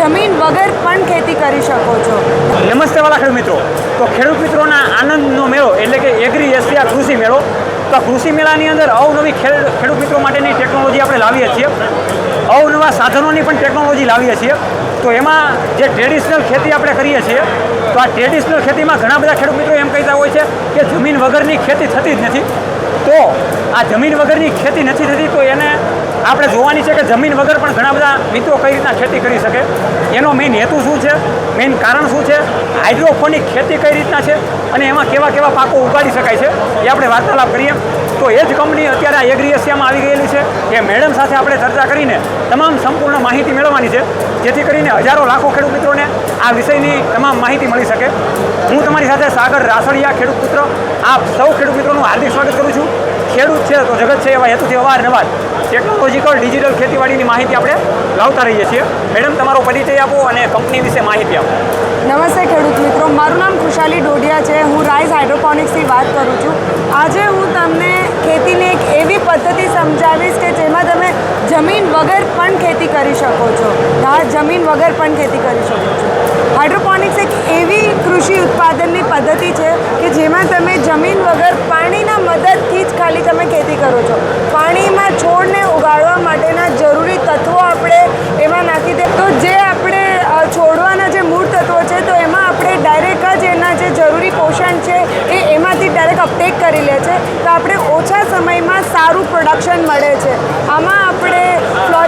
જમીન વગર પણ ખેતી કરી શકો છો. નમસ્તે વાલા ખેડૂત મિત્રો. તો ખેડૂત મિત્રોના આનંદનો મેળો, એટલે કે એગ્રી એશિયા કૃષિ મેળો. તો કૃષિ મેળાની અંદર અવનવી ખેડ- ખેડૂત મિત્રો માટેની ટેકનોલોજી આપણે લાવીએ છીએ. અવનવા સાધનોની પણ ટેકનોલોજી લાવીએ છીએ. તો એમાં જે ટ્રેડિશનલ ખેતી આપણે કરીએ છીએ, તો આ ટ્રેડિશનલ ખેતીમાં ઘણા બધા ખેડૂત મિત્રો એમ કહેતા હોય છે કે જમીન વગરની ખેતી થતી જ નથી. તો આ જમીન વગરની ખેતી નથી થતી, તો એને આપણે જોવાની છે કે જમીન વગર પણ ઘણા બધા મિત્રો કઈ રીતના ખેતી કરી શકે. એનો મેઇન હેતુ શું છે? મેઇન કારણ શું છે? હાઇડ્રોફોનિક ખેતી કઈ રીતના છે? અને એમાં કેવા કેવા પાકો ઉગાડી શકાય છે? એ આપણે વાર્તાલાપ કરીએ. તો એ જ કંપની અત્યારે આ એગ્રી એશિયામાં આવી ગયેલી છે. એ મેડમ સાથે આપણે ચર્ચા કરીને તમામ સંપૂર્ણ માહિતી મેળવવાની છે. જેથી કરીને હજારો લાખો ખેડૂત મિત્રોને આ વિષયની તમામ માહિતી મળી શકે. હું તમારી સાથે સાગર રાસડિયા ખેડૂત પુત્ર, આપ સૌ ખેડૂત મિત્રોનું હાર્દિક સ્વાગત કરું છું. ખેડૂત છે, તો જગત છે એવા હેતુથી અવારનવાર ટેકનોલોજીકલ ડિજિટલ ખેતીવાડીની માહિતી આપણે લાવતા રહીએ છીએ. મેડમ, તમારો પરિચય આપો અને કંપની વિશે માહિતી આપો. નમસ્તે ખેડૂત મિત્રો, મારું નામ ખુશાલી ડોડિયા છે. હું રાઇઝ હાઇડ્રોપોનિક્સની વાત કરું છું. આજે હું તમને ખેતીની એક એવી પદ્ધતિ સમજાવીશ કે જેમાં તમે જમીન વગર પણ ખેતી કરી શકો છો. હા, જમીન વગર પણ ખેતી કરી શકો છો. હાઇડ્રોપોનિક્સ એવી કૃષિ ઉત્પાદનની પદ્ધતિ છે કે જેમાં તમે જમીન વગર પાણીના મદદથી જ ખાલી તમે ખેતી કરો છો. પાણીમાં છોડને ઉગાડવા માટેના જરૂરી તત્વો આપણે એમાં નાખી દે તો જે આપણે છોડવાના જે મૂળ તત્વો છે, તો એમાં આપણે ડાયરેક્ટ જ એના જે જરૂરી પોષણ છે, એ એમાંથી ડાયરેક્ટ અપટેક કરી લે છે. તો આપણે ઓછા સમયમાં સારું પ્રોડક્શન મળે છે. આમાં આપણે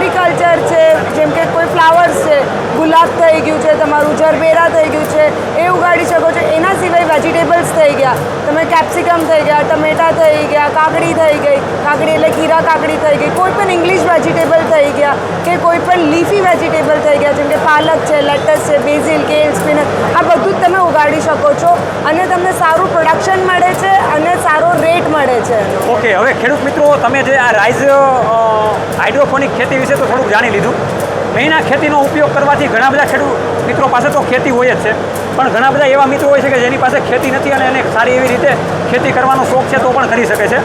ફ્લોરિકલ્ચર છે, જેમ કે કોઈ ફ્લાવર્સ છે, ગુલાબ થઈ ગયું છે, તમારું જરબેરા થઈ ગયું છે, એ ઉગાડી શકો છો. એના સિવાય વેજીટેબલ્સ થઈ ગયા, તમે કેપ્સિકમ થઈ ગયા, ટમેટા થઈ ગયા, કાકડી થઈ ગઈ, કાકડી એટલે ખીરા કાકડી થઈ ગઈ, કોઈ પણ ઇંગ્લિશ વેજીટેબલ થઈ ગયા કે કોઈ પણ લીફી વેજીટેબલ થઈ ગયા, જેમ કે પાલક છે લેટસ છે બેઝિલ કેલ સ્પિનચ આ બધું જ તમે ઉગાડી શકો છો. અને તમને સારું પ્રોડક્શન મળે છે અને સારો રેટ મળે છે. ઓકે હવે ખેડૂત મિત્રો તમે જે આ રાઇઝ હાઇડ્રોફોનિક ખેતી વિશે તો થોડુંક જાણી લીધું. મેં ખેતીનો ઉપયોગ કરવાથી ઘણા બધા ખેડૂત મિત્રો પાસે તો ખેતી હોય જ છે. પણ ઘણા બધા એવા મિત્રો હોય છે કે જેની પાસે ખેતી નથી અને એને સારી એવી રીતે ખેતી કરવાનો શોખ છે તો પણ કરી શકે છે.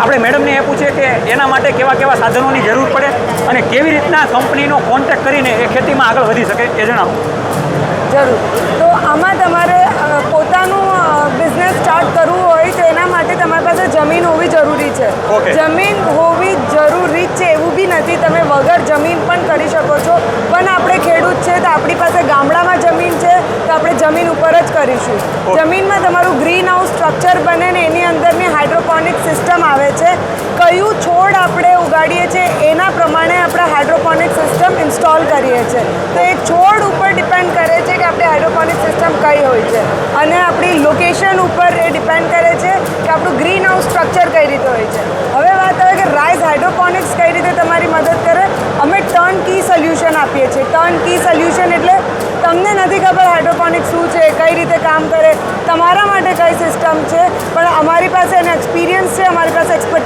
આપણે મેડમને એ પૂછીએ કે એના માટે કેવા કેવા સાધનોની જરૂર પડે અને કેવી રીતના કંપનીનો કોન્ટેક્ટ કરીને એ ખેતીમાં આગળ વધી શકે એ જણાવો. જરૂર. તો આમાં તમારે સ્ટાર્ટ કરવું હોય તો એના માટે તમારી પાસે જમીન હોવી જરૂરી છે. જમીન હોવી જરૂરી જ છે એવું બી નથી. તમે વગર જમીન પણ કરી શકો છો. પણ આપણે ખેડૂત છે તો આપણી પાસે ગામડામાં જમીન છે તો આપણે જમીન ઉપર જ કરીશું. જમીનમાં તમારું ગ્રીન હાઉસ સ્ટ્રક્ચર બને ને એની અંદરની હાઇડ્રોપોનિક સિસ્ટમ આવે છે. કયું છોડ આપણે ઉગાડીએ છીએ એના પ્રમાણે આપણે હાઇડ્રોપોનિક સિસ્ટમ ઇન્સ્ટોલ કરીએ છીએ. તો એ છોડ ઉપર ડિપેન્ડ કરે છે કે આપણે હાઇડ્રોપોનિક સિસ્ટમ કઈ હોય છે. અને આપણી લોકેશન ઉપર એ ડિપેન્ડ કરે છે કે આપણું ગ્રીન હાઉસ સ્ટ્રક્ચર કઈ રીતે હોય છે. હવે વાત આવે કે રાઇઝ હાઇડ્રોપોનિક્સ કઈ રીતે તમારી મદદ કરે, અમે ટર્ન કી સોલ્યુશન આપીએ છીએ. ટર્ન કી સોલ્યુશન એટલે તમને નથી ખબર હાઇડ્રોપોનિક્સ શું છે, કઈ રીતે કામ કરે. તમારા માટે કઈ સિસ્ટમ છે, પણ અમારી પાસે એનો એક્સપિરિયન્સ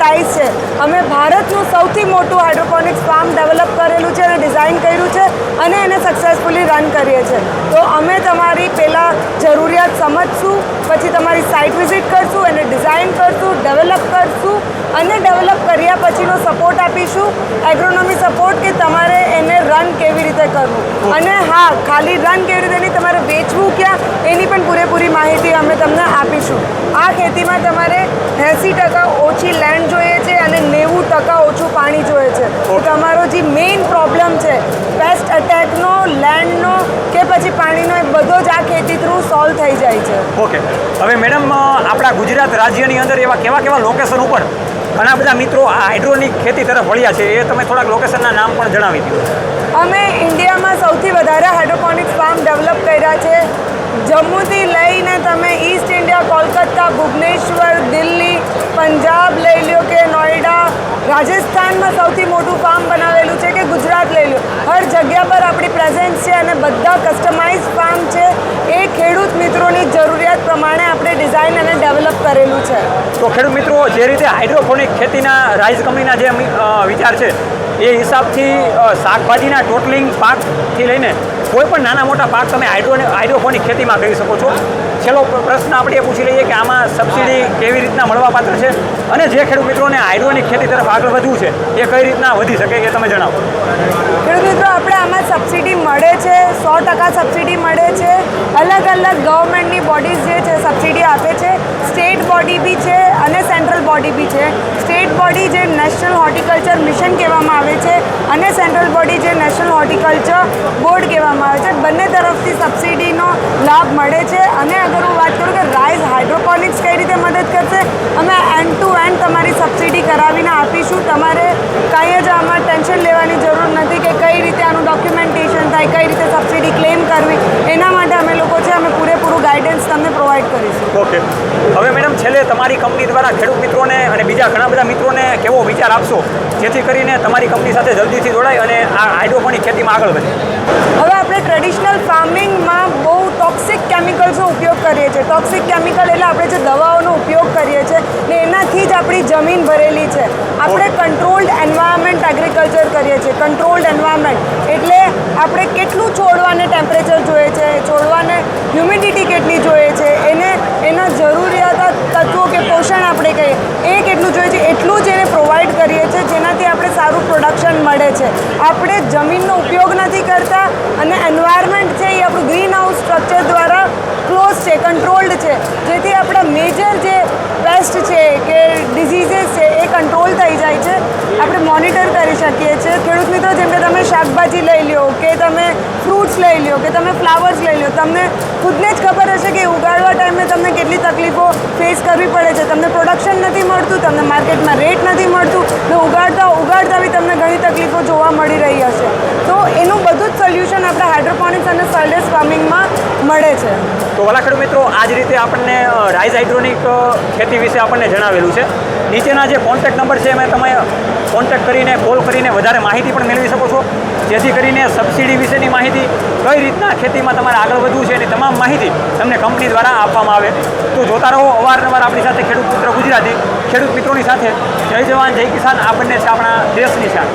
પાસે છે. અમે ભારતનું સૌથી મોટું હાઇડ્રોપોનિક્સ ફાર્મ ડેવલપ કરેલું છે અને ડિઝાઇન કર્યું છે અને એને સક્સેસફુલી રન કરીએ છીએ તો અમે તમારી પહેલાં જરૂરિયાત સમજશું, પછી તમારી સાઇટ વિઝિટ કરશું, એને ડિઝાઇન કરશું ડેવલપ કરશું અને ડેવલપ કર્યા પછીનો સપોર્ટ આપીશું. એગ્રોનોમી સપોર્ટ કે તમારે એને રન કેવી રીતે કરવું. અને હા, ખાલી રન કેવી રીતે નહીં, તમારે વેચવું ક્યાં, એની પણ પૂરેપૂરી માહિતી અમે તમને આપીશું. આ ખેતીમાં તમારે એંસી ટકા ઓછી લેન્ડ જોઈએ છે અને નેવું ટકા ઓછું પાણી જોઈએ છે. તમારો જે મેઇન પ્રોબ્લેમ છે પેસ્ટ અટેકનો લેન્ડનો કે પછી પાણીનો એ બધો જ આ ખેતી થ્રુ સોલ્વ થઈ જાય છે. ઓકે હવે મેડમ આપણા ગુજરાત રાજ્યની અંદર એવા કેવા કેવા લોકેશન ઉપર ઘણા બધા મિત્રો આ હાઇડ્રોનિક ખેતી તરફ વળ્યા છે એ તમે થોડાક લોકેશનના નામ પણ જણાવી દો. અમે ઇન્ડિયામાં સૌથી વધારે હાઇડ્રોપોનિક્સ ફાર્મ ડેવલપ કર્યા છે જમ્મુથી લઈને તમે ઈસ્ટ ઇન્ડિયા કોલકાતા ભુવનેશ્વર દિલ્હી પંજાબ લઈ લ્યો કે નોઈડા રાજસ્થાનમાં સૌથી મોટું ફાર્મ બનાવેલું છે કે ગુજરાત લઈ લો. હર જગ્યા પર આપણી પ્રેઝન્સ છે અને બધા કસ્ટમાઇઝ ફાર્મ છે. એ ખેડૂત મિત્રોની જરૂરિયાત પ્રમાણે આપણે ડિઝાઇન અને ડેવલપ કરેલું છે. તો ખેડૂત મિત્રો, જે રીતે હાઇડ્રોફોનિક ખેતીના રાઇઝ કંપનીના જે વિચાર છે એ હિસાબથી શાકભાજીના ટોટલિંગ પાકથી લઈને કોઈ પણ નાના મોટા પાક તમે હાઇડ્રો હાઇડ્રોફોનિક ખેતીમાં કરી શકો છો. છેલ્લો પ્રશ્ન આપણે એ પૂછી લઈએ કે આમાં સબસિડી કેવી રીતના મળવાપાત્ર છે અને જે ખેડૂત મિત્રોને હાઇડ્રોનિક ખેતી તરફ આગળ વધવું છે એ કઈ રીતના વધી શકે એ તમે જણાવો. ખેડૂત મિત્રો, આપણે આમાં સબસિડી મળે છે, સો ટકા સબસિડી મળે છે. અલગ અલગ ગવર્મેન્ટની બોડીઝ જે છે, સબસિડી આપે છે. સ્ટેટ બોડી બી છે અને સેન્ટ્રલ બોડી બી છે. સ્ટેટ બોડી જે નેશનલ હોર્ટિકલ્ચર મિશન કહેવામાં આવે છે અને સેન્ટ્રલ બોડી જે નેશનલ હોર્ટિકલ્ચર બોર્ડ કહેવામાં આવે છે. બંને તરફથી સબસિડીનો લાભ મળે છે. અને અગર હું વાત કરું કે રાઇઝ હાઇડ્રોપોનિક્સ કઈ રીતે મદદ કરશે, અમે એન્ડ ટુ એન્ડ તમારી સબસિડી કરાવીને આપીશું તમારે કાંઈ જ આમાં ટેન્શન લેવાની જરૂર નથી કે કઈ રીતે આનું ડોક્યુમેન્ટેશન થાય કઈ રીતે સબસિડી ક્લેમ કરવી. એના માટે અમે લોકો છે અમે પૂરેપૂરું ગાઈડન્સ તમને પ્રોવાઈડ કરીશું. ઓકે હવે મેડમ છેલ્લે તમારી કંપની દ્વારા ખેડૂત મિત્રોને અને બીજા ઘણા બધા મિત્રોને કેવો વિચાર આપશો? જેથી કરીને તમારી કંપની સાથે જલ્દીથી જોડાય અને આ હાઇડ્રોપોનિક ખેતીમાં આગળ વધે. હવે આપણે ટ્રેડિશનલ ફાર્મિંગમાં બહુ ટોક્સિક કેમિકલ્સનો ઉપયોગ કરીએ છીએ. ટોક્સિક કેમિકલ એટલે આપણે જે દવાઓનો ઉપયોગ કરીએ છીએ ને એનાથી જ આપણી જમીન ભરેલી છે. આપણે કંટ્રોલ્ડ એન્વાયરમેન્ટ એગ્રીકલ્ચર કરીએ છીએ. કંટ્રોલ્ડ એન્વાયરમેન્ટ એટલે આપણે કેટલું છોડવાને ટેમ્પરેચર જોઈએ છે, છોડવાને હ્યુમિડિટી કેટલી જોઈએ છે, એને, એના જરૂરિયાત તત્વો કે પોષણ આપણે કહીએ, એ કેટલું જોઈએ છે, એટલું જ એને પ્રોવાઈડ કરીએ છીએ, જેનાથી આપણે સારું પ્રોડક્શન મળે છે. આપણે જમીનનો ઉપયોગ નથી કરતા અને એન્વાયરમેન્ટ છે એ આપણું ગ્રીન હાઉસ સ્ટ્રક્ચર દ્વારા ક્લોઝ છે કંટ્રોલ્ડ છે. જેથી આપણા મેજર જે પેસ્ટ છે કે ડિઝીઝીસ છે એ કંટ્રોલ થઈ જાય છે. આપણે મોનિટર કરી શકીએ છીએ. ખેડૂત મિત્રો, જેમ કે તમે શાકભાજી લઈ લો કે તમે ફ્રૂટ્સ લઈ લો કે તમે ફ્લાવર્સ લઈ લો તમને ખુદને જ ખબર હશે કે ઉગાડવા ટાઈમે તમને કેટલી તકલીફો ફેસ કરવી પડે છે. તમને પ્રોડક્શન નથી મળતું, તમને માર્કેટમાં રેટ નથી મળતું, ને ઉગાડતા ઉગાડતા બી તમને ઘણી તકલીફો જોવા મળી રહી હશે. તો એનું બધું જ સોલ્યુશન આપણે હાઇડ્રોપોનિક્સ અને સોઇલેસ ફાર્મિંગમાં મળે છે. તો વાલા મિત્રો આ જ રીતે આપણને રાઇઝ હાઇડ્રોનિક ખેતી વિશે આપણને જણાવેલું છે. નીચેના જે કોન્ટેક્ટ નંબર છે, એમાં તમે કોન્ટેક્ટ કરીને કોલ કરીને વધારે માહિતી પણ મેળવી શકો છો. જેથી કરીને સબસિડી વિશેની માહિતી કઈ રીતના ખેતીમાં તમારે આગળ વધવું છે એની તમામ માહિતી તમને કંપની દ્વારા આપવામાં આવે. તો જોતા રહો, અવારનવાર આપણી સાથે ખેડૂત મિત્ર ગુજરાતી, ખેડૂત મિત્રોની સાથે. જય જવાન, જય કિસાન આ બંને છે આપણા દેશની શાન